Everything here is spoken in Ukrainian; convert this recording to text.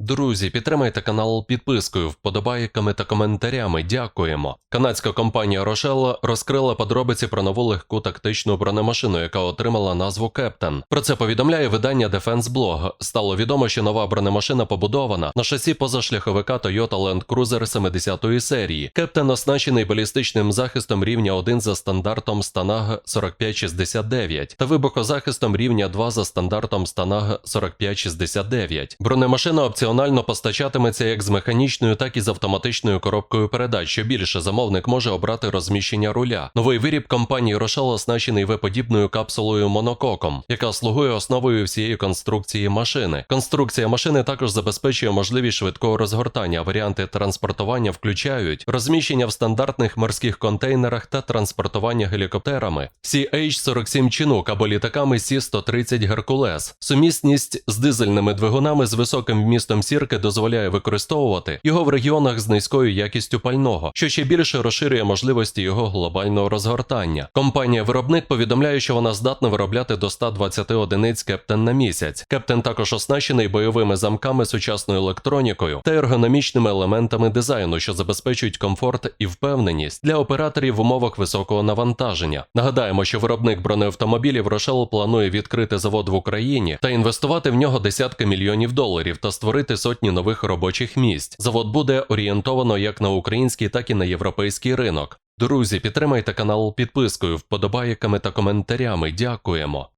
Друзі, підтримайте канал підпискою, вподобайками та коментарями. Дякуємо. Канадська компанія Рошел розкрила подробиці про нову легку тактичну бронемашину, яка отримала назву Кептен. Про це повідомляє видання Defense Blog. Стало відомо, що нова бронемашина побудована на шасі позашляховика Toyota Land Cruiser 70-ї серії. Кептен оснащений балістичним захистом рівня 1 за стандартом Станаг 4569 та вибухозахистом рівня 2 за стандартом Станаг 4569. Бронемашина опціонально постачатиметься як з механічною, так і з автоматичною коробкою передач. Що більше замовник може обрати розміщення руля. Новий виріб компанії Рошел оснащений В-подібною капсулою монококом, яка слугує основою всієї конструкції машини. Конструкція машини також забезпечує можливість швидкого розгортання. Варіанти транспортування включають розміщення в стандартних морських контейнерах та транспортування гелікоптерами, CH-47 Chinook або літаками Сі-130 Геркулес. Сумісність з дизельними двигунами з високим вмістом сірки дозволяє використовувати його в регіонах з низькою якістю пального, що ще більше розширює можливості його глобального розгортання. Компанія-виробник повідомляє, що вона здатна виробляти до 120 одиниць Кептен на місяць. Кептен також оснащений бойовими замками, сучасною електронікою та ергономічними елементами дизайну, що забезпечують комфорт і впевненість для операторів в умовах високого навантаження. Нагадаємо, що виробник бронеавтомобілів Рошел планує відкрити завод в Україні та інвестувати в нього десятки мільйонів доларів та створити сотні нових робочих місць. Завод буде орієнтовано як на український, так і на європейський ринок. Друзі, підтримайте канал підпискою, вподобайками та коментарями. Дякуємо.